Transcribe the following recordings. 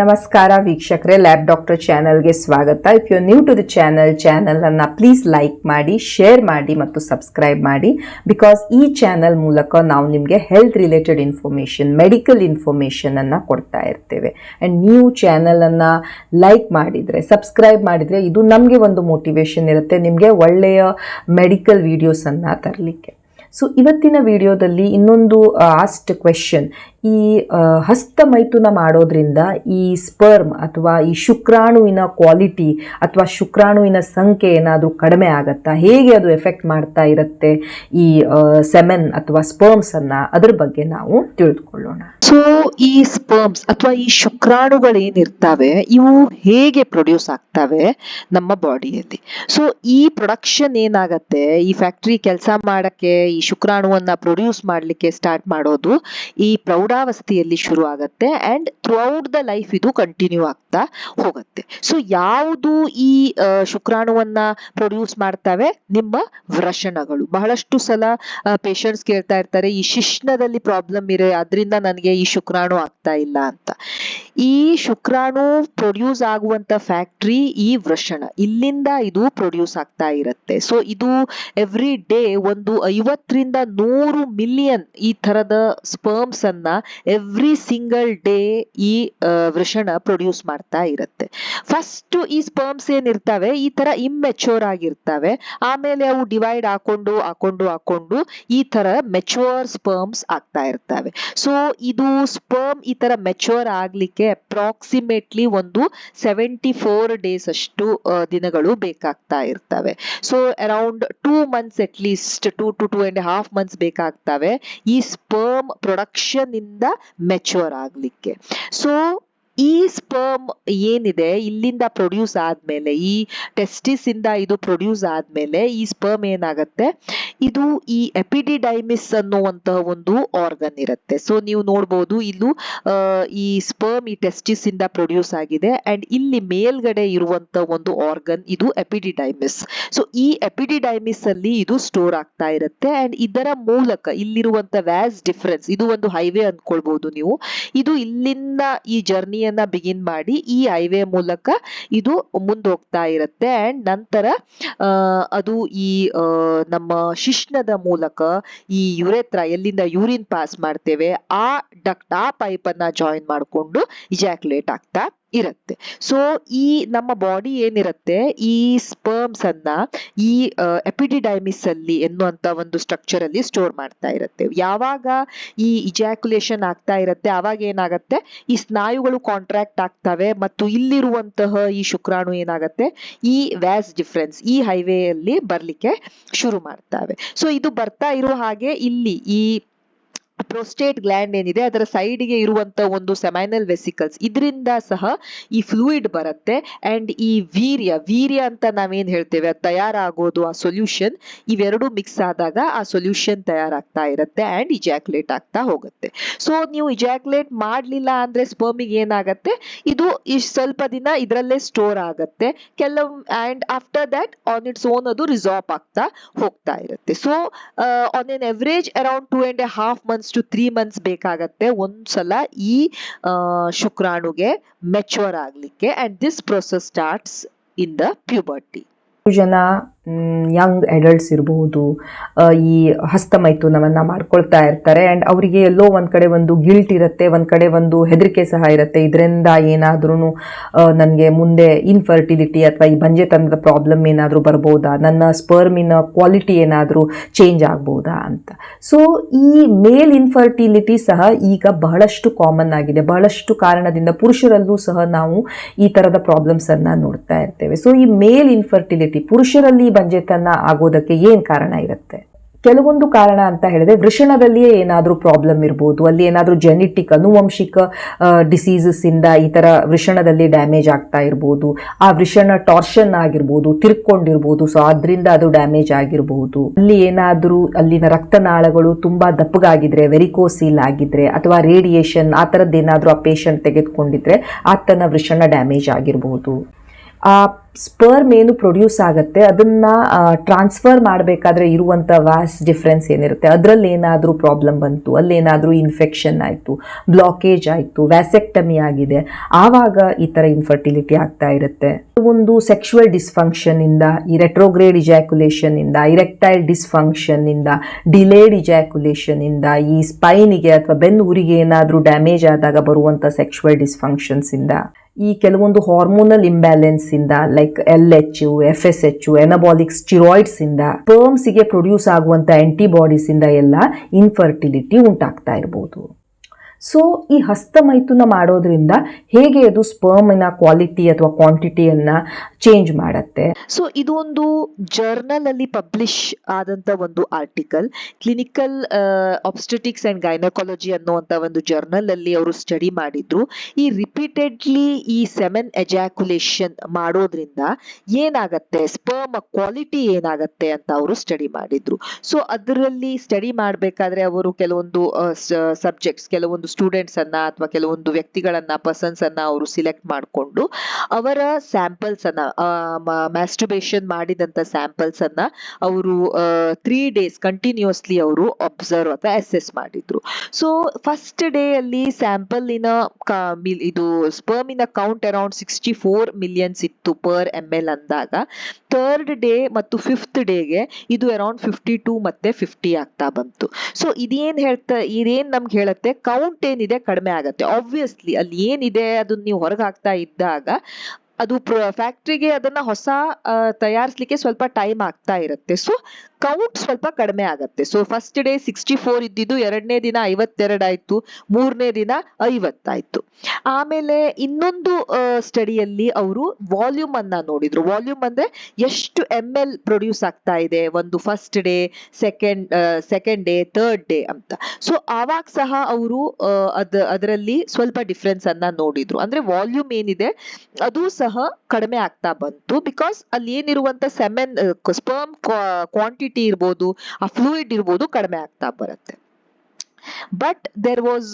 ನಮಸ್ಕಾರ ವೀಕ್ಷಕರೇ, lab doctor ಚಾನಲ್ಗೆ ಸ್ವಾಗತ. If you new to the channel ಚಾನಲನ್ನು ಪ್ಲೀಸ್ ಲೈಕ್ ಮಾಡಿ ಶೇರ್ ಮಾಡಿ ಮತ್ತು ಸಬ್ಸ್ಕ್ರೈಬ್ ಮಾಡಿ. ಬಿಕಾಸ್ ಈ ಚಾನಲ್ ಮೂಲಕ ನಾವು ನಿಮಗೆ ಹೆಲ್ತ್ ರಿಲೇಟೆಡ್ ಇನ್ಫಾರ್ಮೇಷನ್ ಮೆಡಿಕಲ್ ಇನ್ಫಾರ್ಮೇಷನನ್ನು ಕೊಡ್ತಾ ಇರ್ತೇವೆ. ಆ್ಯಂಡ್ ನೀವು ಚಾನಲನ್ನು ಲೈಕ್ ಮಾಡಿದರೆ ಸಬ್ಸ್ಕ್ರೈಬ್ ಮಾಡಿದರೆ ಇದು ನಮಗೆ ಒಂದು ಮೋಟಿವೇಶನ್ ಇರುತ್ತೆ, ನಿಮಗೆ ಒಳ್ಳೆಯ ಮೆಡಿಕಲ್ ವೀಡಿಯೋಸನ್ನು ತರಲಿಕ್ಕೆ. ಸೊ ಇವತ್ತಿನ ವಿಡಿಯೋದಲ್ಲಿ ಇನ್ನೊಂದು ಆಸ್ಟ್ ಕ್ವೆಶನ್ ಈ ಹಸ್ತ ಮೈಥುನ ಮಾಡೋದ್ರಿಂದ ಈ ಸ್ಪರ್ಮ್ ಅಥವಾ ಈ ಶುಕ್ರಾಣುವಿನ ಕ್ವಾಲಿಟಿ ಅಥವಾ ಶುಕ್ರಾಣುವಿನ ಸಂಖ್ಯೆ ಏನಾದರೂ ಕಡಿಮೆ ಆಗತ್ತಾ? ಹೇಗೆ ಅದು ಎಫೆಕ್ಟ್ ಮಾಡ್ತಾ ಇರುತ್ತೆ? ಈ ಸೆಮೆನ್ ಅಥವಾ ಸ್ಪರ್ಮ್ಸನ್ನು ಅದ್ರ ಬಗ್ಗೆ ನಾವು ತಿಳಿದುಕೊಳ್ಳೋಣ ಸೊ ಈ ಸ್ಪರ್ಮ್ಸ್ ಅಥವಾ ಈ ಶುಕ್ರಾಣುಗಳೇನಿರ್ತಾವೆ ಇವು ಹೇಗೆ ಪ್ರೊಡ್ಯೂಸ್ ಆಗ್ತವೆ ನಮ್ಮ ಬಾಡಿಯಲ್ಲಿ ಸೊ ಈ ಪ್ರೊಡಕ್ಷನ್ ಏನಾಗತ್ತೆ? ಈ ಫ್ಯಾಕ್ಟ್ರಿ ಕೆಲಸ ಮಾಡಕ್ಕೆ, ಈ ಶುಕ್ರಾಣುವನ್ನ ಪ್ರೊಡ್ಯೂಸ್ ಮಾಡಲಿಕ್ಕೆ ಸ್ಟಾರ್ಟ್ ಮಾಡೋದು ಈ ಪ್ರೌಢಾವಸ್ಥೆಯಲ್ಲಿ ಶುರು ಆಗತ್ತೆ ಅಂಡ್ ಥ್ರೂಔಟ್ ದ ಲೈಫ್ ಇದು ಕಂಟಿನ್ಯೂ ಆಗ್ತಾ ಹೋಗುತ್ತೆ. ಸೊ ಯಾವುದು ಈ ಶುಕ್ರಾಣುವನ್ನ ಪ್ರೊಡ್ಯೂಸ್ ಮಾಡ್ತವೆ? ನಿಮ್ಮ ವೃಷಣಗಳು ಬಹಳಷ್ಟು ಸಲ ಪೇಷಂಟ್ಸ್ ಕೇಳ್ತಾ ಇರ್ತಾರೆ, ಈ ಶಿಶ್ನದಲ್ಲಿ ಪ್ರಾಬ್ಲಮ್ ಇರೋ, ಅದರಿಂದ ನನಗೆ ಈ ಶುಕ್ರಾಣು ಆಗ್ತಾ ಇಲ್ಲ ಅಂತ. ಈ ಶುಕ್ರಾಣು ಪ್ರೊಡ್ಯೂಸ್ ಆಗುವಂತ ಫ್ಯಾಕ್ಟ್ರಿ ಈ ವೃಷಣ ಇಲ್ಲಿಂದ ಇದು ಪ್ರೊಡ್ಯೂಸ್ ಆಗ್ತಾ ಇರುತ್ತೆ. ಸೊ ಇದು ಎವ್ರಿ ಡೇ ಒಂದು ಐವತ್ತರಿಂದ ನೂರು ಮಿಲಿಯನ್ ಈ ತರದ ಸ್ಪರ್ಮ್ಸ್ ಅನ್ನ ಎವ್ರಿ ಸಿಂಗಲ್ ಡೇ ಈ ವೃಷಣ ಪ್ರೊಡ್ಯೂಸ್ ಮಾಡ್ತಾ ಇರುತ್ತೆ. ಫಸ್ಟ್ ಈ ಸ್ಪರ್ಮ್ಸ್ ಏನಿರ್ತವೆ, ಈ ತರ ಇಮ್ಮೆಚೂರ್ ಆಗಿರ್ತವೆ. ಆಮೇಲೆ ಅವು ಡಿವೈಡ್ ಹಾಕೊಂಡು ಹಾಕೊಂಡು ಹಾಕೊಂಡು ಈ ತರ ಮೆಚೂರ್ ಸ್ಪರ್ಮ್ಸ್ ಆಗ್ತಾ ಇರ್ತವೆ. ಸೊ, ಇದು ಸ್ಪರ್ಮ್ ಈ ತರ ಮೆಚೂರ್ ಆಗ್ಲಿಕ್ಕೆ ಅಪ್ರಾಕ್ಸಿಮೇಟ್ಲಿ ಒಂದು ಸೆವೆಂಟಿ ಫೋರ್ ಡೇಸ್ ಅಷ್ಟು ದಿನಗಳು ಬೇಕಾಗ್ತಾ ಇರ್ತವೆ. So around two months at least two to two and half months ಬೇಕಾಗ್ತವೆ. ಈ ಸ್ಪರ್ಮ್ ಪ್ರೊಡಕ್ಷನ್ ಇಂದ ಮೆಚೂರ್ ಆಗ್ಲಿಕ್ಕೆ. ಸೊ ಈ ಸ್ಪರ್ಮ್ ಏನಿದೆ, ಇಲ್ಲಿಂದ ಪ್ರೊಡ್ಯೂಸ್ ಆದಮೇಲೆ, ಈ ಟೆಸ್ಟಿಸ್ ಇಂದ ಇದು ಪ್ರೊಡ್ಯೂಸ್ ಆದಮೇಲೆ ಈ ಸ್ಪರ್ಮ್ ಏನಾಗತ್ತೆ? ಇದು ಈ ಎಪಿಡಿಡೈಮಿಸ್ ಅನ್ನುವಂತಹ ಒಂದು ಆರ್ಗನ್ ಇರುತ್ತೆ. ಸೊ ನೀವು ನೋಡ್ಬೋದು ಇಲ್ಲೂ ಈ ಸ್ಪರ್ಮ್ ಈ ಟೆಸ್ಟಿಸ್ ಇಂದ ಪ್ರೊಡ್ಯೂಸ್ ಆಗಿದೆ ಅಂಡ್ ಇಲ್ಲಿ ಮೇಲ್ಗಡೆ ಇರುವಂತಹ ಒಂದು ಆರ್ಗನ್ ಇದು ಎಪಿಡಿಡೈಮಿಸ್ ಸೊ ಈ ಎಪಿಡಿಡೈಮಿಸ್ ಅಲ್ಲಿ ಇದು ಸ್ಟೋರ್ ಆಗ್ತಾ ಇರುತ್ತೆ ಅಂಡ್ ಇದರ ಮೂಲಕ ಇಲ್ಲಿರುವಂತಹ ವ್ಯಾಸ್ ಡಿಫರೆನ್ಸ್ ಇದು ಒಂದು ಹೈವೇ ಅಂದ್ಕೊಳ್ಬಹುದು ನೀವು. ಇದು ಇಲ್ಲಿಂದ ಈ ಜರ್ನಿಯನ್ನ ಬಿಗಿನ್ ಮಾಡಿ ಈ ಹೈವೇ ಮೂಲಕ ಇದು ಮುಂದೋಗ್ತಾ ಇರುತ್ತೆ. ಅಂಡ್ ನಂತರ ಅದು ಈ ನಮ್ಮ ಶಿಶ್ನದ ಮೂಲಕ ಈ ಯುರೆತ್ರ ಎಲ್ಲಿಂದ ಯೂರಿನ್ ಪಾಸ್ ಮಾಡ್ತೇವೆ, ಆ ಡಕ್ಟ್ ಆ ಪೈಪ್ ಅನ್ನ ಜಾಯಿನ್ ಮಾಡಿಕೊಂಡು ಇಜಾಕ್ಯುಲೇಟ್ ಆಗ್ತಾ ಇರುತ್ತೆ. ಸೊ ಈ ನಮ್ಮ ಬಾಡಿ ಏನಿರುತ್ತೆ? ಈ ಸ್ಪರ್ಮ್ಸ್ ಅನ್ನ ಈ ಎಪಿಡಿಡೈಮಿಸ್ ಅಲ್ಲಿ ಎನ್ನುವಂತ ಒಂದು ಸ್ಟ್ರಕ್ಚರ್ ಅಲ್ಲಿ ಸ್ಟೋರ್ ಮಾಡ್ತಾ ಇರುತ್ತೆ. ಯಾವಾಗ ಈ ಇಜಾಕ್ಯುಲೇಷನ್ ಆಗ್ತಾ ಇರುತ್ತೆ ಅವಾಗ ಏನಾಗುತ್ತೆ? ಈ ಸ್ನಾಯುಗಳು ಕಾಂಟ್ರಾಕ್ಟ್ ಆಗ್ತವೆ ಮತ್ತು ಇಲ್ಲಿರುವಂತಹ ಈ ಶುಕ್ರಾಣು ಏನಾಗುತ್ತೆ? ಈ ವ್ಯಾಸ್ ಡಿಫ್ರೆನ್ಸ್, ಈ ಹೈವೇಯಲ್ಲಿ ಬರ್ಲಿಕ್ಕೆ ಶುರು ಮಾಡ್ತವೆ. ಸೊ ಇದು ಬರ್ತಾ ಇರೋ ಹಾಗೆ ಇಲ್ಲಿ ಈ ಪ್ರೋಸ್ಟೇಟ್ ಗ್ಲ್ಯಾಂಡ್ ಏನಿದೆ, ಅದರ ಸೈಡ್ಗೆ ಇರುವಂತ ಒಂದು ಸೆಮೈನಲ್ ವೆಸಿಕಲ್ಸ್ ಇದರಿಂದ ಸಹ ಈ ಫ್ಲೂಯಿಡ್ ಬರುತ್ತೆ ಅಂಡ್ ಈ ವೀರ್ಯ ವೀರ್ಯ ಅಂತ ನಾವೇನ್ ಹೇಳ್ತೇವೆ? ಅದು ತಯಾರಾಗೋದು, ಆ ಸೊಲ್ಯೂಷನ್ ಇವೆರಡು ಮಿಕ್ಸ್ ಆದಾಗ ಆ ಸೊಲ್ಯೂಷನ್ ತಯಾರಾಗ್ತಾ ಇರುತ್ತೆ ಅಂಡ್ ಇಜಾಕ್ಯುಲೇಟ್ ಆಗ್ತಾ ಹೋಗುತ್ತೆ. ಸೊ ನೀವು ಇಜಾಕ್ಯುಲೇಟ್ ಮಾಡ್ಲಿಲ್ಲ ಅಂದ್ರೆ ಸ್ಪರ್ಮಿಗೆ ಏನಾಗುತ್ತೆ? ಇದು ಸ್ವಲ್ಪ ದಿನ ಇದರಲ್ಲೇ ಸ್ಟೋರ್ ಆಗುತ್ತೆ. ಕೆಲವು and after that on its own ಅದು ರಿಸಾರ್ಪ್ ಆಗ್ತಾ ಹೋಗ್ತಾ ಇರುತ್ತೆ. So on an average around two and half months to three months ಬೇಕಾಗತ್ತೆ ಒಂದ್ಸಲ ಈ ಶುಕ್ರಾಣುಗೆ ಮೆಚೂರ್ ಆಗ್ಲಿಕ್ಕೆ. And this process starts in the puberty ಜನ ಯಂಗ್ ಅಡಲ್ಟ್ಸ್ ಇರಬಹುದು ಈ ಹಸ್ತ ಮೈಥುನವನ್ನು ಮಾಡ್ಕೊಳ್ತಾ ಇರ್ತಾರೆ. ಆ್ಯಂಡ್ ಅವರಿಗೆ ಎಲ್ಲೋ ಒಂದು ಕಡೆ ಒಂದು ಗಿಲ್ಟ್ ಇರುತ್ತೆ, ಒಂದು ಕಡೆ ಒಂದು ಹೆದರಿಕೆ ಸಹ ಇರುತ್ತೆ. ಇದರಿಂದ ಏನಾದ್ರೂ ನನಗೆ ಮುಂದೆ ಇನ್ಫರ್ಟಿಲಿಟಿ ಅಥವಾ ಈ ಬಂಜೆತನದ ಪ್ರಾಬ್ಲಮ್ ಏನಾದರೂ ಬರ್ಬೋದಾ? ನನ್ನ ಸ್ಪರ್ಮಿನ ಕ್ವಾಲಿಟಿ ಏನಾದರೂ ಚೇಂಜ್ ಆಗ್ಬೋದಾ ಅಂತ. ಸೊ ಈ ಮೇಲ್ ಇನ್ಫರ್ಟಿಲಿಟಿ ಸಹ ಈಗ ಬಹಳಷ್ಟು ಕಾಮನ್ ಆಗಿದೆ. ಬಹಳಷ್ಟು ಕಾರಣದಿಂದ ಪುರುಷರಲ್ಲೂ ಸಹ ನಾವು ಈ ಥರದ ಪ್ರಾಬ್ಲಮ್ಸನ್ನು ನೋಡ್ತಾ ಇರ್ತೇವೆ. ಸೊ ಈ ಮೇಲ್ ಇನ್ಫರ್ಟಿಲಿಟಿ ಪುರುಷರಲ್ಲಿ ಬಂಜೆತನ ಆಗೋದಕ್ಕೆ ಏನು ಕಾರಣ ಇರುತ್ತೆ? ಕೆಲವೊಂದು ಕಾರಣ ಅಂತ ಹೇಳಿದ್ರೆ ವೃಷಣದಲ್ಲಿಯೇ ಏನಾದರೂ ಪ್ರಾಬ್ಲಮ್ ಇರ್ಬೋದು, ಅಲ್ಲಿ ಏನಾದರೂ ಜೆನೆಟಿಕ್ ಅನುವಂಶಿಕ ಡಿಸೀಸಸ್ ಇಂದ ಈ ಥರ ವೃಷಣದಲ್ಲಿ ಡ್ಯಾಮೇಜ್ ಆಗ್ತಾ ಇರ್ಬೋದು. ಆ ವೃಷಣ ಟಾರ್ಷನ್ ಆಗಿರ್ಬೋದು, ತಿರ್ಕೊಂಡಿರ್ಬೋದು ಸೊ ಅದರಿಂದ ಅದು ಡ್ಯಾಮೇಜ್ ಆಗಿರ್ಬೋದು. ಅಲ್ಲಿ ಏನಾದರೂ ಅಲ್ಲಿನ ರಕ್ತನಾಳಗಳು ತುಂಬ ದಪ್ಪಗಾಗಿದ್ರೆ ವೆರಿಕೋಸಿಲ್ ಆಗಿದ್ರೆ, ಅಥವಾ ರೇಡಿಯೇಷನ್ ಆ ಥರದ್ದು ಏನಾದರೂ ಆ ಪೇಷಂಟ್ ತೆಗೆದುಕೊಂಡಿದ್ರೆ ಆತನ ವೃಷಣ ಡ್ಯಾಮೇಜ್ ಆಗಿರ್ಬೋದು. ಆ ಸ್ಪರ್ಮ್ ಏನು ಪ್ರೊಡ್ಯೂಸ್ ಆಗುತ್ತೆ, ಅದನ್ನ ಟ್ರಾನ್ಸ್ಫರ್ ಮಾಡಬೇಕಾದ್ರೆ ಇರುವಂಥ ವ್ಯಾಸ್ ಡಿಫ್ರೆನ್ಸ್ ಏನಿರುತ್ತೆ? ಅದರಲ್ಲಿ ಏನಾದರೂ ಪ್ರಾಬ್ಲಮ್ ಬಂತು, ಅಲ್ಲೇನಾದರೂ ಇನ್ಫೆಕ್ಷನ್ ಆಯಿತು, ಬ್ಲಾಕೇಜ್ ಆಯಿತು, ವ್ಯಾಸೆಕ್ಟಮಿ ಆಗಿದೆ, ಆವಾಗ ಈ ಥರ ಇನ್ಫರ್ಟಿಲಿಟಿ ಆಗ್ತಾ ಇರುತ್ತೆ. ಒಂದು ಸೆಕ್ಷುವಲ್ ಡಿಸ್ಫಂಕ್ಷನ್ ಇಂದ ಈ ರೆಟ್ರೋಗ್ರೇಡ್ ಇಜಾಕ್ಯುಲೇಷನ್ ಇಂದ ಇರೆಕ್ಟೈಲ್ ಡಿಸ್ಫಂಕ್ಷನ್ ಇಂದ ಡಿಲೇಡ್ ಇಜಾಕ್ಯುಲೇಷನ್ ಇಂದ ಈ ಸ್ಪೈನಿಗೆ ಅಥವಾ ಬೆನ್ನು ಊರಿಗೆ ಏನಾದರೂ ಡ್ಯಾಮೇಜ್ ಆದಾಗ ಬರುವಂಥ ಸೆಕ್ಷುವಲ್ ಡಿಸ್ಫಂಕ್ಷನ್ಸ್ ಇಂದ, ಈ ಕೆಲವೊಂದು ಹಾರ್ಮೋನಲ್ ಇಂಬ್ಯಾಲೆನ್ಸ್ ಇಂದ like L H U F S H anabolic steroids ಇಂದ ಪರ್ಮ್ಸ್ಗೆ ಪ್ರೊಡ್ಯೂಸ್ ಆಗುವಂತ ಆಂಟಿಬಾಡೀಸ್ ಇಂದ ಎಲ್ಲ ಇನ್ಫರ್ಟಿಲಿಟಿ ಉಂಟಾಗ್ತಾ ಇರಬಹುದು ಸೊ ಈ ಹಸ್ತಮೈಥುನ ಮಾಡೋದ್ರಿಂದ ಹೇಗೆ ಅದು ಸ್ಪರ್ಮಿನ ಕ್ವಾಲಿಟಿ ಅಥವಾ ಕ್ವಾಂಟಿಟಿಯನ್ನ ಚೇಂಜ್ ಮಾಡತ್ತೆ. ಸೊ ಇದು ಒಂದು ಜರ್ನಲ್ ಅಲ್ಲಿ ಪಬ್ಲಿಷ್ ಆದಂತ ಒಂದು article clinical obstetrics and gynaecology ಅನ್ನುವಂತ ಒಂದು ಜರ್ನಲ್ ಅಲ್ಲಿ ಅವರು ಸ್ಟಡಿ ಮಾಡಿದ್ರು. ಈ ರಿಪೀಟೆಡ್ಲಿ ಈ ಸೆಮೆನ್ ಎಜಾಕ್ಯುಲೇಷನ್ ಮಾಡೋದ್ರಿಂದ ಏನಾಗತ್ತೆ? ಸ್ಪರ್ಮ್ ಕ್ವಾಲಿಟಿ ಏನಾಗತ್ತೆ ಅಂತ ಅವರು ಸ್ಟಡಿ ಮಾಡಿದ್ರು. ಸೊ ಅದರಲ್ಲಿ ಸ್ಟಡಿ ಮಾಡಬೇಕಾದ್ರೆ ಅವರು ಕೆಲವೊಂದು ಸಬ್ಜೆಕ್ಟ್ಸ್ ಕೆಲವೊಂದು ಸ್ಟೂಡೆಂಟ್ಸ್ ಅನ್ನ ಅಥವಾ ಕೆಲವೊಂದು ವ್ಯಕ್ತಿಗಳನ್ನ ಪರ್ಸನ್ಸ್ ಅನ್ನ ಅವರು ಸಿಲೆಕ್ಟ್ ಮಾಡಿಕೊಂಡು ಅವರ ಸ್ಯಾಂಪಲ್ಸ್ ಅನ್ನ ಮ್ಯಾಸ್ಟರ್ಬೇಷನ್ ಮಾಡಿದಂತ ಸ್ಯಾಂಪಲ್ಸ್ ಅನ್ನ ಅವರು ತ್ರೀ ಡೇಸ್ ಕಂಟಿನ್ಯೂಸ್ಲಿ ಅವರು ಅಬ್ಸರ್ವ್ ಅಥವಾ ಅಸೆಸ್ ಮಾಡಿದ್ರು. ಸೊ ಫಸ್ಟ್ ಡೇ ಅಲ್ಲಿ ಸ್ಯಾಂಪಲ್ ಇನ ಇದು sperm ಸ್ಪರ್ಮಿನ count around sixty four millions ಇತ್ತು ಪರ್ ಎಂ ಎಲ್ ಅಂದಾಗ. ಥರ್ಡ್ ಡೇ ಮತ್ತು ಫಿಫ್ತ್ ಡೇಗೆ ಇದು ಅರೌಂಡ್ ಫಿಫ್ಟಿ ಟೂ ಮತ್ತೆ ಫಿಫ್ಟಿ ಆಗ್ತಾ ಬಂತು. ಸೊ ಇದೇನ್ ಹೇಳ್ತಾ, ಇದೇನ್ ನಮ್ಗೆ ಹೇಳುತ್ತೆ? ಕೌಂಟ್ ಏನಿದೆ ಕಡಿಮೆ ಆಗತ್ತೆ. ಆಬ್ವಿಯಸ್ಲಿ ಅಲ್ಲಿ ಏನಿದೆ ಅದನ್ನ ನೀವು ಹೊರಗೆ ಹಾಕ್ತಾ ಇದ್ದಾಗ ಅದು ಫ್ಯಾಕ್ಟ್ರಿಗೆ ಅದನ್ನ ಹೊಸ ತಯಾರಿಸ್ಲಿಕ್ಕೆ ಸ್ವಲ್ಪ ಟೈಮ್ ಆಗ್ತಾ ಇರುತ್ತೆ. ಸೊ ಕೌಂಟ್ ಸ್ವಲ್ಪ ಕಡಿಮೆ ಆಗತ್ತೆ. So first day sixty four ಇದ್ದಿದ್ದು, ಎರಡನೇ ದಿನ ಐವತ್ತೆರಡಾಯ್ತು ಮೂರನೇ ದಿನ ಐವತ್ತಾಯ್ತು ಆಮೇಲೆ ಇನ್ನೊಂದು ಸ್ಟಡಿಯಲ್ಲಿ ಅವರು ವಾಲ್ಯೂಮ್ ಅನ್ನ ನೋಡಿದ್ರು. ವಾಲ್ಯೂಮ್ ಅಂದ್ರೆ ಎಷ್ಟು ಎಂ ಎಲ್ ಪ್ರೊಡ್ಯೂಸ್ ಆಗ್ತಾ ಇದೆ, ಒಂದು first day second second day third day ಅಂತ. ಸೊ ಆವಾಗ ಸಹ ಅವರು ಅದ, ಅದರಲ್ಲಿ ಸ್ವಲ್ಪ ಡಿಫ್ರೆನ್ಸ್ ಅನ್ನ ನೋಡಿದ್ರು. ಅಂದ್ರೆ ವಾಲ್ಯೂಮ್ ಏನಿದೆ, ಅದು ಸಹ ಕಡಿಮೆ ಆಗ್ತಾ ಬಂತು. ಬಿಕಾಸ್ ಅಲ್ಲಿ ಏನಿರುವಂತ ಸೆಮೆನ್ ಸ್ಪರ್ಮ್ ಕ್ವಾಂಟಿಟಿ ಇರ್ಬೋದು, ಆ ಫ್ಲೂಯಿಡ್ ಇರ್ಬೋದು ಕಡಿಮೆ ಆಗ್ತಾ ಬರುತ್ತೆ. But there was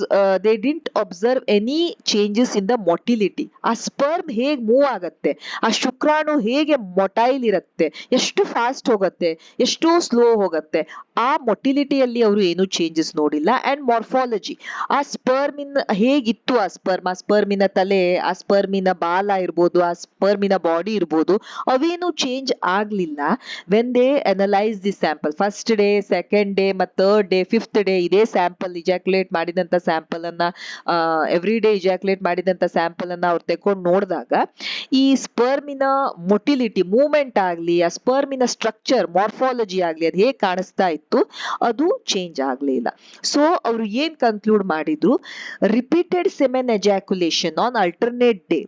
they didn't observe any changes in the motility ಆ ಸ್ಪರ್ಮ್ ಹೇಗೆ ಮೂವ್ ಆಗತ್ತೆ, ಆ ಶುಕ್ರಾಣು ಹೇಗೆ ಮೊಟೈಲ್ ಇರುತ್ತೆ, ಎಷ್ಟು ಫಾಸ್ಟ್ ಹೋಗುತ್ತೆ, ಎಷ್ಟು ಸ್ಲೋ ಹೋಗುತ್ತೆ ಆ ಮೊಟಿಲಿಟಿಯಲ್ಲಿ ಅವರು ಏನು ಚೇಂಜಸ್ ನೋಡಿಲ್ಲ ಅಂಡ್ ಮಾರ್ಫಾಲಜಿ ಆ ಸ್ಪರ್ಮಿನ ಹೇಗಿತ್ತು ಆ ಸ್ಪರ್ಮ್ ಆ ಸ್ಪರ್ಮಿನ ತಲೆ, ಆ ಸ್ಪರ್ಮಿನ ಬಾಲ ಇರ್ಬೋದು, ಆ ಸ್ಪರ್ಮಿನ ಬಾಡಿ ಇರ್ಬೋದು, ಅವೇನು ಚೇಂಜ್ ಆಗಲಿಲ್ಲ. When they analyse the sample first day second day ಮತ್ತು ಥರ್ಡ್ ಡೇ ಫಿಫ್ತ್ ಡೇ ಇದೇ ಸ್ಯಾಂಪಲ್ ಇಜಾಕ್ಯುಲೇಟ್ ಮಾಡಿದಂಥ ಸ್ಯಾಂಪಲ್ ಅನ್ನ ಎವ್ರಿ ಡೇ ಇಜಾಕ್ಯುಲೇಟ್ ಮಾಡಿದಂಥ ಸ್ಯಾಂಪಲ್ ಅನ್ನ ಅವ್ರು ತೆಕೊಂಡು ನೋಡಿದಾಗ, ಈ ಸ್ಪರ್ಮಿನ ಮೊಟಿಲಿಟಿ ಮೂವ್ಮೆಂಟ್ ಆಗಲಿ, ಆ ಸ್ಪರ್ಮಿನ ಸ್ಟ್ರಕ್ಚರ್ ಮಾರ್ಫಾಲಜಿ ಆಗಲಿ, ಅದು ಹೇಗೆ ಕಾಣಿಸ್ತಾ ಇತ್ತು? ಅದು ಚೇಂಜ್ ಆಗ್ಲಿಲ್ಲ. ಸೊ ಅವರು ಏನ್ ಕನ್ಕ್ಲೂಡ್ ಮಾಡಿದ್ರು? Repeated semen ejaculation on alternate day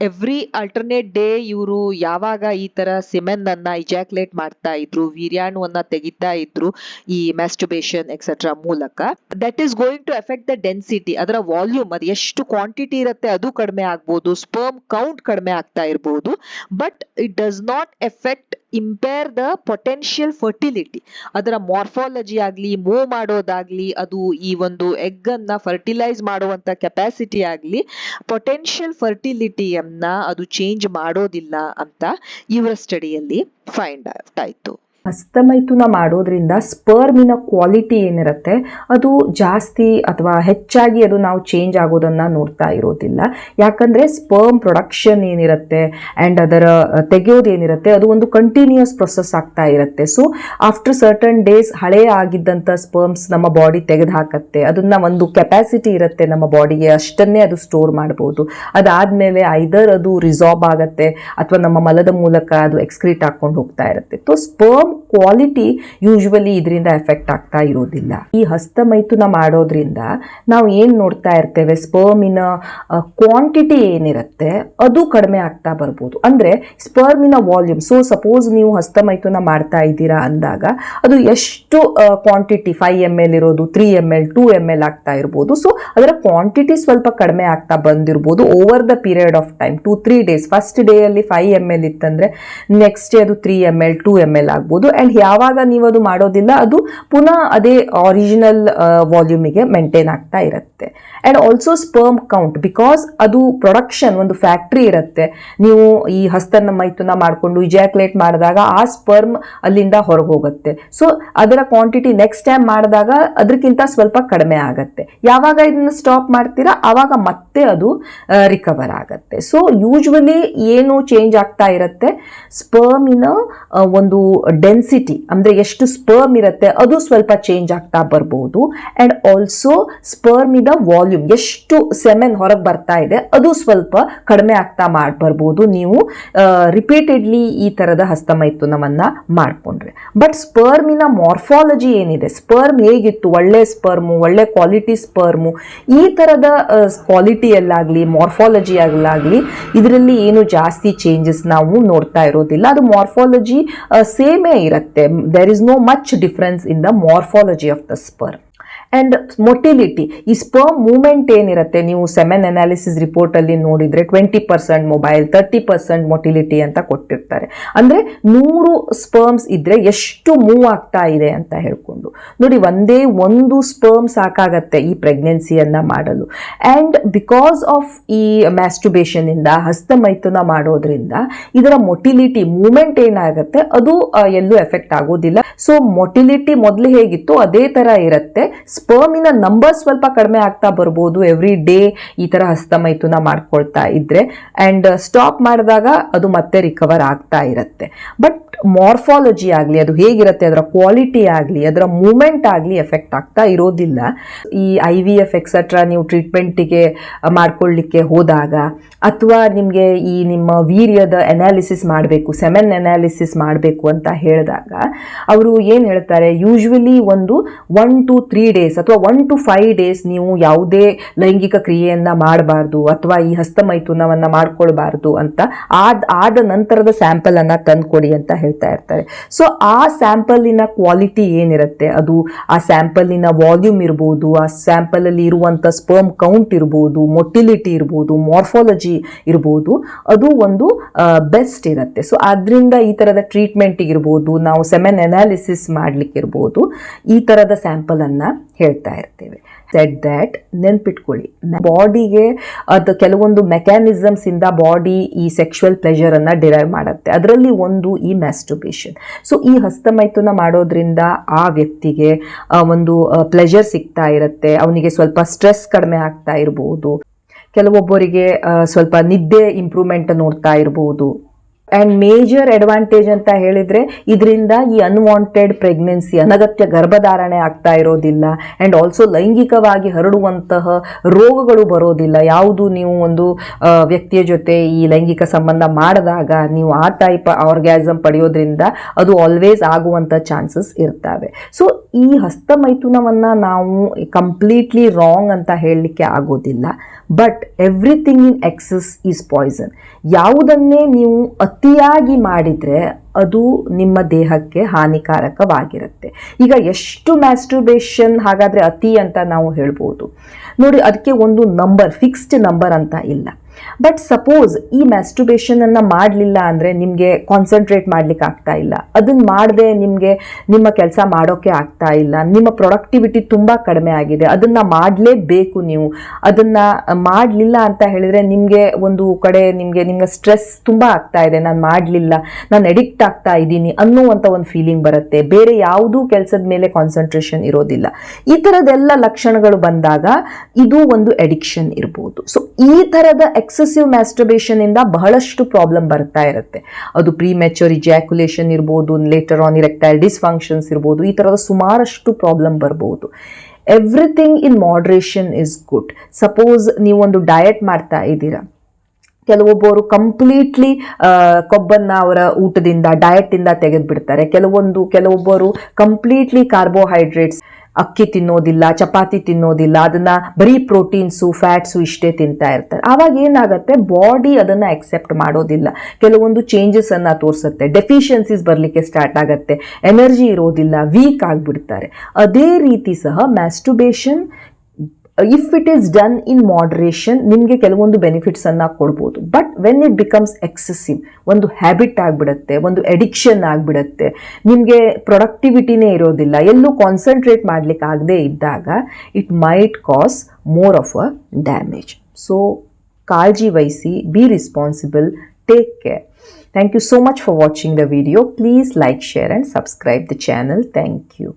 every alternate day ಇವರು ಯಾವಾಗ ಈ ತರ ಸಿಮೆನ್ ಅನ್ನ ಇಜಾಕ್ಯುಲೇಟ್ ಮಾಡ್ತಾ ಇದ್ರು, ವೀರ್ಯಾಣುವನ್ನ ತೆಗಿತಾ ಇದ್ರು ಈ ಮ್ಯಾಸ್ಟುಬೇಷನ್ ಎಕ್ಸೆಟ್ರಾ ಮೂಲಕ that is going to effect the density ಅದರ ವಾಲ್ಯೂಮ್ ಅದು ಎಷ್ಟು ಕ್ವಾಂಟಿಟಿ ಇರುತ್ತೆ ಅದು ಕಡಿಮೆ ಆಗ್ಬೋದು ಸ್ಪರ್ಮ್ ಕೌಂಟ್ ಕಡಿಮೆ ಆಗ್ತಾ ಇರಬಹುದು but it does not effect impair the potential fertility ಅದರ ಮಾರ್ಫಾಲಜಿ ಆಗ್ಲಿ ಮೂವ್ ಮಾಡೋದಾಗ್ಲಿ, ಅದು ಈ ಒಂದು ಎಗ್ ಅನ್ನ ಫರ್ಟಿಲೈಸ್ ಮಾಡುವಂತ ಕೆಪಾಸಿಟಿ ಆಗ್ಲಿ ಪೊಟೆನ್ಷಿಯಲ್ ಫರ್ಟಿಲಿಟಿಯನ್ನ ಅದು ಚೇಂಜ್ ಮಾಡೋದಿಲ್ಲ ಅಂತ ಇವರ ಸ್ಟಡಿಯಲ್ಲಿ ಫೈಂಡ್ ಔಟ್ ಆಯ್ತು. ಹಸ್ತಮೈಥುನ ಮಾಡೋದ್ರಿಂದ ಸ್ಪರ್ಮಿನ ಕ್ವಾಲಿಟಿ ಏನಿರುತ್ತೆ, ಅದು ಜಾಸ್ತಿ ಅಥವಾ ಹೆಚ್ಚಾಗಿ ಅದು ನಾವು ಚೇಂಜ್ ಆಗೋದನ್ನು ನೋಡ್ತಾ ಇರೋದಿಲ್ಲ. ಯಾಕಂದರೆ ಸ್ಪರ್ಮ್ ಪ್ರೊಡಕ್ಷನ್ ಏನಿರುತ್ತೆ ಆ್ಯಂಡ್ ಅದರ ತೆಗೆಯೋದೇನಿರುತ್ತೆ ಅದು ಒಂದು ಕಂಟಿನ್ಯೂಸ್ ಪ್ರೊಸೆಸ್ ಆಗ್ತಾ ಇರುತ್ತೆ. ಸೊ ಆಫ್ಟರ್ ಸರ್ಟನ್ ಡೇಸ್ ಹಳೆಯ ಆಗಿದ್ದಂಥ ಸ್ಪರ್ಮ್ಸ್ ನಮ್ಮ ಬಾಡಿ ತೆಗೆದು ಹಾಕತ್ತೆ ಅದನ್ನು ಒಂದು ಕೆಪಾಸಿಟಿ ಇರುತ್ತೆ ನಮ್ಮ ಬಾಡಿಗೆ ಅಷ್ಟನ್ನೇ ಅದು ಸ್ಟೋರ್ ಮಾಡ್ಬೋದು. ಅದಾದಮೇಲೆ ಐದರ್ ಅದು ರಿಸಾಲ್ವ್ ಆಗುತ್ತೆ ಅಥವಾ ನಮ್ಮ ಮಲದ ಮೂಲಕ ಅದು ಎಕ್ಸ್ಕ್ರೀಟ್ ಹಾಕೊಂಡು ಹೋಗ್ತಾ ಇರುತ್ತೆ. ಸೊ ಸ್ಪರ್ಮ್ ಕ್ವಾಲಿಟಿ ಯೂಶ್ವಲಿ ಇದರಿಂದ ಎಫೆಕ್ಟ್ ಆಗ್ತಾ ಇರೋದಿಲ್ಲ. ಈ ಹಸ್ತಮೈಥುನ ಮಾಡೋದ್ರಿಂದ ನಾವು ಏನು ನೋಡ್ತಾ ಇರ್ತೇವೆ? ಸ್ಪರ್ಮಿನ ಕ್ವಾಂಟಿಟಿ ಏನಿರುತ್ತೆ, ಅದು ಕಡಿಮೆ ಆಗ್ತಾ ಬರ್ಬೋದು. ಅಂದರೆ ಸ್ಪರ್ಮಿನ ವಾಲ್ಯೂಮ್ ಸೊ ಸಪೋಸ್ ನೀವು ಹಸ್ತಮೈಥುನ ಮಾಡ್ತಾ ಇದ್ದೀರಾ ಅಂದಾಗ ಅದು ಎಷ್ಟು ಕ್ವಾಂಟಿಟಿ ಫೈವ್ ಎಂ ಎಲ್ ಇರೋದು three M L two M L ಆಗ್ತಾ ಇರ್ಬೋದು. ಸೊ ಅದರ ಕ್ವಾಂಟಿಟಿ ಸ್ವಲ್ಪ ಕಡಿಮೆ ಆಗ್ತಾ ಬಂದಿರ್ಬೋದು over the period of time two three days first day ಅಲ್ಲಿ ಫೈವ್ ಎಂ ಎಲ್ ಇತ್ತಂದ್ರೆ ನೆಕ್ಸ್ಟ್ ಡೇ ಅದು three M L two M L ಆಗ್ಬೋದು. ಬರ್ಬೋದು ಆ್ಯಂಡ್ ಯಾವಾಗ ನೀವು ಅದು ಮಾಡೋದಿಲ್ಲ, ಅದು ಪುನಃ ಅದೇ ಒರಿಜಿನಲ್ ವಾಲ್ಯೂಮಿಗೆ ಮೇಂಟೈನ್ ಆಗ್ತಾ ಇರುತ್ತೆ. And also sperm count because ಅದು ಪ್ರೊಡಕ್ಷನ್ ಒಂದು ಫ್ಯಾಕ್ಟ್ರಿ ಇರುತ್ತೆ. ನೀವು ಈ ಹಸ್ತನ ಮೈಥುನ ಮಾಡಿಕೊಂಡು ಇಜಾಕ್ಯುಲೇಟ್ ಮಾಡಿದಾಗ ಆ ಸ್ಪರ್ಮ್ ಅಲ್ಲಿಂದ ಹೊರಗೆ ಹೋಗುತ್ತೆ ಸೊ ಅದರ ಕ್ವಾಂಟಿಟಿ ನೆಕ್ಸ್ಟ್ ಟೈಮ್ ಮಾಡಿದಾಗ ಅದಕ್ಕಿಂತ ಸ್ವಲ್ಪ ಕಡಿಮೆ ಆಗುತ್ತೆ. ಯಾವಾಗ ಇದನ್ನು ಸ್ಟಾಪ್ ಮಾಡ್ತೀರಾ ಆವಾಗ ಮತ್ತೆ ಅದು ರಿಕವರ್ ಆಗುತ್ತೆ. ಸೊ ಯೂಶ್ವಲಿ ಏನು ಚೇಂಜ್ ಆಗ್ತಾ ಇರುತ್ತೆ ಸ್ಪರ್ಮಿನ ಒಂದು ಡೆನ್ಸಿಟಿ ಅಂದರೆ ಎಷ್ಟು ಸ್ಪರ್ಮ್ ಇರುತ್ತೆ, ಅದು ಸ್ವಲ್ಪ ಚೇಂಜ್ ಆಗ್ತಾ ಬರ್ಬೋದು. ಆ್ಯಂಡ್ ಆಲ್ಸೋ ಸ್ಪರ್ಮಿದ ವಾಲ್ಯೂಮ್ ಎಷ್ಟು ಸೆಮೆನ್ ಹೊರಗೆ ಬರ್ತಾ ಇದೆ, ಅದು ಸ್ವಲ್ಪ ಕಡಿಮೆ ಆಗ್ತಾ ಮಾಡಿ ಬರ್ಬೋದು. ನೀವು ರಿಪೀಟೆಡ್ಲಿ ಈ ಥರದ ಹಸ್ತಮೈಥುನವನ್ನು ಮಾಡಿಕೊಂಡ್ರೆ. ಬಟ್ ಸ್ಪರ್ಮಿನ ಮಾರ್ಫಾಲಜಿ ಏನಿದೆ? ಸ್ಪರ್ಮ್ ಹೇಗಿತ್ತು? ಒಳ್ಳೆ ಸ್ಪರ್ಮು ಒಳ್ಳೆ ಕ್ವಾಲಿಟಿ ಸ್ಪರ್ಮು ಈ ಥರದ ಕ್ವಾಲಿಟಿಯಲ್ಲಾಗಲಿ ಮಾರ್ಫಾಲಜಿಯಲ್ಲಾಗಲಿ ಇದರಲ್ಲಿ ಏನು ಜಾಸ್ತಿ ಚೇಂಜಸ್ ನಾವು ನೋಡ್ತಾ ಇರೋದಿಲ್ಲ. ಅದು ಮಾರ್ಫಾಲಜಿ ಸೇಮೇ ಇರುತ್ತೆ. There is no much difference in the morphology of the sperm and motility ಈ ಸ್ಪರ್ಮ್ ಮೂಮೆಂಟ್ ಏನಿರುತ್ತೆ, ನೀವು ಸೆಮೆನ್ ಅನಾಲಿಸಿಸ್ ರಿಪೋರ್ಟಲ್ಲಿ ನೋಡಿದರೆ twenty percent mobile thirty percent motility ಅಂತ ಕೊಟ್ಟಿರ್ತಾರೆ. ಅಂದರೆ ನೂರು ಸ್ಪರ್ಮ್ಸ್ ಇದ್ದರೆ ಎಷ್ಟು ಮೂವ್ ಆಗ್ತಾ ಇದೆ ಅಂತ ಹೇಳ್ಕೊಂಡು. ನೋಡಿ, ಒಂದೇ ಒಂದು ಸ್ಪರ್ಮ್ ಸಾಕಾಗತ್ತೆ ಈ ಪ್ರೆಗ್ನೆನ್ಸಿಯನ್ನು ಮಾಡಲು. ಆ್ಯಂಡ್ ಬಿಕಾಸ್ ಆಫ್ ಈ ಮ್ಯಾಸ್ಟುಬೇಷನಿಂದ ಹಸ್ತಮೈಥುನ ಮಾಡೋದ್ರಿಂದ, ಇದರ ಮೊಟಿಲಿಟಿ ಮೂಮೆಂಟ್ ಏನಾಗುತ್ತೆ, ಅದು ಎಲ್ಲೂ ಎಫೆಕ್ಟ್ ಆಗೋದಿಲ್ಲ. ಸೊ ಮೊಟಿಲಿಟಿ ಮೊದಲು ಹೇಗಿತ್ತು, ಅದೇ ಥರ ಇರುತ್ತೆ. ಸ್ಪರ್ಮಿನ ನಂಬರ್ ಸ್ವಲ್ಪ ಕಡಿಮೆ ಆಗ್ತಾ ಬರ್ಬೋದು ಎವ್ರಿ ಡೇ ಈ ಥರ ಹಸ್ತಮೈಥುನ ಮಾಡ್ಕೊಳ್ತಾ ಇದ್ರೆ. ಆ್ಯಂಡ್ ಸ್ಟಾಪ್ ಮಾಡಿದಾಗ ಅದು ಮತ್ತೆ ರಿಕವರ್ ಆಗ್ತಾ ಇರುತ್ತೆ. ಬಟ್ ಮಾರ್ಫಾಲಜಿ ಆಗಲಿ, ಅದು ಹೇಗಿರುತ್ತೆ, ಅದರ ಕ್ವಾಲಿಟಿ ಆಗಲಿ, ಅದರ ಮೂಮೆಂಟ್ ಆಗಲಿ ಎಫೆಕ್ಟ್ ಆಗ್ತಾ ಇರೋದಿಲ್ಲ. ಈ ಐ ವಿ ಎಫ್ ಎಕ್ಸೆಟ್ರಾ ನೀವು ಟ್ರೀಟ್ಮೆಂಟಿಗೆ ಮಾಡ್ಕೊಳ್ಳಿಕ್ಕೆ ಹೋದಾಗ ಅಥವಾ ನಿಮಗೆ ಈ ನಿಮ್ಮ ವೀರ್ಯದ ಅನಾಲಿಸಿಸ್ ಮಾಡಬೇಕು ಸೆಮೆನ್ ಅನಾಲಿಸಿಸ್ ಮಾಡಬೇಕು ಅಂತ ಹೇಳಿದಾಗ, ಅವರು ಏನು ಹೇಳ್ತಾರೆ ಯೂಶ್ವಲಿ ಒಂದು ಒನ್ ಟು ತ್ರೀ ಡೇಸ್ ಅಥವಾ ಒನ್ ಟು ಫೈವ್ ಡೇಸ್ ನೀವು ಯಾವುದೇ ಲೈಂಗಿಕ ಕ್ರಿಯೆಯನ್ನು ಮಾಡಬಾರ್ದು ಅಥವಾ ಈ ಹಸ್ತಮೈಥುನವನ್ನು ಮಾಡ್ಕೊಳ್ಬಾರ್ದು ಅಂತ ಆದ ಆದ ನಂತರದ ಸ್ಯಾಂಪಲನ್ನು ತಂದುಕೊಡಿ ಅಂತ ಹೇಳ್ತಾ ಇರ್ತಾರೆ. ಸೊ ಆ ಸ್ಯಾಂಪಲಿನ ಕ್ವಾಲಿಟಿ ಏನಿರುತ್ತೆ? ಅದು ಆ ಸ್ಯಾಂಪಲಿನ ವಾಲ್ಯೂಮ್ ಇರ್ಬೋದು, ಆ ಸ್ಯಾಂಪಲಲ್ಲಿ ಇರುವಂಥ ಸ್ಪರ್ಮ್ ಕೌಂಟ್ ಇರ್ಬೋದು ಮೊಟಿಲಿಟಿ ಇರ್ಬೋದು ಮಾರ್ಫಾಲಜಿ ಇರ್ಬೋದು, ಅದು ಒಂದು ಬೆಸ್ಟ್ ಇರುತ್ತೆ. ಸೊ ಅದರಿಂದ ಈ ಥರದ ಟ್ರೀಟ್ಮೆಂಟ್ ಇರ್ಬೋದು, ನಾವು ಸೆಮೆನ್ ಅನಾಲಿಸಿಸ್ ಮಾಡಲಿಕ್ಕಿರ್ಬೋದು, ಈ ಥರದ ಸ್ಯಾಂಪಲನ್ನು ಹೇಳ್ತಾ ಇರ್ತೇವೆ. ಸೆಟ್ ದ್ಯಾಟ್ ನೆನ್ಪಿಟ್ಕೊಳ್ಳಿ. ಬಾಡಿಗೆ ಅದು ಕೆಲವೊಂದು ಮೆಕ್ಯಾನಿಸಮ್ಸ್ ಇಂದ ಬಾಡಿ ಈ ಸೆಕ್ಷುವಲ್ ಪ್ಲೆಷರನ್ನು ಡಿರೈವ್ ಮಾಡುತ್ತೆ. ಅದರಲ್ಲಿ ಒಂದು ಈ ಮ್ಯಾಸ್ಟುಬೇಷನ್ ಸೊ ಈ ಹಸ್ತಮೈಥುನ ಮಾಡೋದ್ರಿಂದ ಆ ವ್ಯಕ್ತಿಗೆ ಒಂದು ಪ್ಲೆಷರ್ ಸಿಗ್ತಾ ಇರುತ್ತೆ. ಅವನಿಗೆ ಸ್ವಲ್ಪ ಸ್ಟ್ರೆಸ್ ಕಡಿಮೆ ಆಗ್ತಾ ಇರಬಹುದು ಕೆಲವೊಬ್ಬರಿಗೆ ಸ್ವಲ್ಪ ನಿದ್ದೆ ಇಂಪ್ರೂವ್ಮೆಂಟ್ ನೋಡ್ತಾ ಇರ್ಬೋದು. ಆ್ಯಂಡ್ ಮೇಜರ್ ಅಡ್ವಾಂಟೇಜ್ ಅಂತ ಹೇಳಿದರೆ ಇದರಿಂದ ಈ ಅನ್ವಾಂಟೆಡ್ ಪ್ರೆಗ್ನೆನ್ಸಿ ಅನಗತ್ಯ ಗರ್ಭಧಾರಣೆ ಆಗ್ತಾ ಇರೋದಿಲ್ಲ. ಆ್ಯಂಡ್ ಆಲ್ಸೋ ಲೈಂಗಿಕವಾಗಿ ಹರಡುವಂತಹ ರೋಗಗಳು ಬರೋದಿಲ್ಲ. ಯಾವುದು ನೀವು ಒಂದು ವ್ಯಕ್ತಿಯ ಜೊತೆ ಈ ಲೈಂಗಿಕ ಸಂಬಂಧ ಮಾಡಿದಾಗ ನೀವು ಆ ಟೈಪ್ ಆರ್ಗ್ಯಾಸಮ್ ಪಡೆಯೋದ್ರಿಂದ ಅದು ಆಲ್ವೇಸ್ ಆಗುವಂಥ ಚಾನ್ಸಸ್ ಇರ್ತವೆ. ಸೊ ಈ ಹಸ್ತಮೈಥುನವನ್ನು ನಾವು ಕಂಪ್ಲೀಟ್ಲಿ ರಾಂಗ್ ಅಂತ ಹೇಳಲಿಕ್ಕೆ ಆಗೋದಿಲ್ಲ. But everything in excess is poison ಯಾವುದನ್ನೇ ನೀವು ಅತಿಯಾಗಿ ಮಾಡಿದರೆ ಅದು ನಿಮ್ಮ ದೇಹಕ್ಕೆ ಹಾನಿಕಾರಕವಾಗಿರುತ್ತೆ. ಈಗ ಎಷ್ಟು ಮ್ಯಾಸ್ಟ್ರುಬೇಷನ್ ಹಾಗಾದರೆ ಅತಿ ಅಂತ ನಾವು ಹೇಳ್ಬೋದು. ನೋಡಿ, ಅದಕ್ಕೆ ಒಂದು ನಂಬರ್ ಫಿಕ್ಸ್ಡ್ ನಂಬರ್ ಅಂತ ಇಲ್ಲ. ಬಟ್ ಸಪೋಸ್ ಈ ಮ್ಯಾಸ್ಟುಬೇಷನನ್ನು ಮಾಡಲಿಲ್ಲ ಅಂದರೆ ನಿಮಗೆ ಕಾನ್ಸಂಟ್ರೇಟ್ ಮಾಡ್ಲಿಕ್ಕೆ ಆಗ್ತಾ ಇಲ್ಲ. ಅದನ್ನು ಮಾಡದೆ ನಿಮಗೆ ನಿಮ್ಮ ಕೆಲಸ ಮಾಡೋಕ್ಕೆ ಆಗ್ತಾ ಇಲ್ಲ. ನಿಮ್ಮ ಪ್ರೊಡಕ್ಟಿವಿಟಿ ತುಂಬ ಕಡಿಮೆ ಆಗಿದೆ. ಅದನ್ನು ಮಾಡಲೇಬೇಕು ನೀವು. ಅದನ್ನು ಮಾಡಲಿಲ್ಲ ಅಂತ ಹೇಳಿದರೆ ನಿಮಗೆ ಒಂದು ಕಡೆ ನಿಮಗೆ ನಿಮ್ಮ ಸ್ಟ್ರೆಸ್ ತುಂಬ ಆಗ್ತಾ ಇದೆ. ನಾನು ಮಾಡಲಿಲ್ಲ, ನಾನು ಎಡಿಕ್ಟ್ ಆಗ್ತಾ ಇದ್ದೀನಿ ಅನ್ನುವಂಥ ಒಂದು ಫೀಲಿಂಗ್ ಬರುತ್ತೆ. ಬೇರೆ ಯಾವುದೂ ಕೆಲಸದ ಮೇಲೆ ಕಾನ್ಸಂಟ್ರೇಷನ್ ಇರೋದಿಲ್ಲ. ಈ ಥರದೆಲ್ಲ ಲಕ್ಷಣಗಳು ಬಂದಾಗ ಇದು ಒಂದು ಎಡಿಕ್ಷನ್ ಇರ್ಬೋದು. ಸೊ ಈ ಥರದ ಎಕ್ಸೆಸಿವ್ ಮ್ಯಾಸ್ಟರ್ಬೇಷನ್ ಇಂದ ಬಹಳಷ್ಟು ಪ್ರಾಬ್ಲಮ್ ಬರ್ತಾ ಇರುತ್ತೆ. ಅದು ಪ್ರೀ ಮೆಚೂರ್ ಇಜಾಕ್ಯುಲೇಷನ್ ಇರ್ಬೋದು ಲೇಟರ್ ಆನ್ ಇರೆಕ್ಟೈಲ್ ಡಿಸ್ಫಂಕ್ಷನ್ಸ್ ಇರ್ಬೋದು, ಈ ಥರದ ಸುಮಾರಷ್ಟು ಪ್ರಾಬ್ಲಮ್ ಬರ್ಬೋದು. Everything in moderation is good suppose ನೀವೊಂದು ಡಯಟ್ ಮಾಡ್ತಾ ಇದ್ದೀರಾ. ಕೆಲವೊಬ್ಬರು ಕಂಪ್ಲೀಟ್ಲಿ ಕೊಬ್ಬನ್ನ ಅವರ ಊಟದಿಂದ ಡಯಟಿಂದ ತೆಗೆದುಬಿಡ್ತಾರೆ. ಕೆಲವೊಂದು, ಕೆಲವೊಬ್ಬರು ಕಂಪ್ಲೀಟ್ಲಿ ಕಾರ್ಬೋಹೈಡ್ರೇಟ್ಸ್ ಅಕ್ಕಿ ತಿನ್ನೋದಿಲ್ಲ, ಚಪಾತಿ ತಿನ್ನೋದಿಲ್ಲ, ಅದನ್ನ ಬರೀ ಪ್ರೋಟೀನ್ಸು, ಫ್ಯಾಟ್ಸು ಇಷ್ಟೇ ತಿಂತಾ ಇರ್ತಾರೆ. ಆವಾಗ ಏನಾಗುತ್ತೆ? ಬಾಡಿ ಅದನ್ನು ಅಕ್ಸೆಪ್ಟ್ ಮಾಡೋದಿಲ್ಲ. ಕೆಲವೊಂದು ಚೇಂಜಸ್ ಅನ್ನ ತೋರಿಸುತ್ತೆ. ಡೆಫಿಷಿಯನ್ಸೀಸ್ ಬರಲಿಕ್ಕೆ ಸ್ಟಾರ್ಟ್ ಆಗುತ್ತೆ. ಎನರ್ಜಿ ಇರೋದಿಲ್ಲ ವೀಕ್ ಆಗಿಬಿಡ್ತಾರೆ. ಅದೇ ರೀತಿ ಸಹ masturbation if it is done in moderation ನಿಮಗೆ ಕೆಲವೊಂದು ಬೆನಿಫಿಟ್ಸ್ ಅನ್ನ ಕೊಡ್ಬೋದು. But when it becomes excessive ಒಂದು ಹ್ಯಾಬಿಟ್ ಆಗಿಬಿಡತ್ತೆ, ಒಂದು ಎಡಿಕ್ಷನ್ ಆಗಿಬಿಡತ್ತೆ, ನಿಮಗೆ ಪ್ರೊಡಕ್ಟಿವಿಟಿನೇ ಇರೋದಿಲ್ಲ, ಎಲ್ಲೂ ಕಾನ್ಸಂಟ್ರೇಟ್ ಮಾಡ್ಲಿಕ್ಕೆ ಆಗದೇ ಇದ್ದಾಗ it might cause more of a damage so ಕಾಳಜಿ ವಹಿಸಿ be responsible take care thank you so much for watching the video please like share and subscribe the channel thank you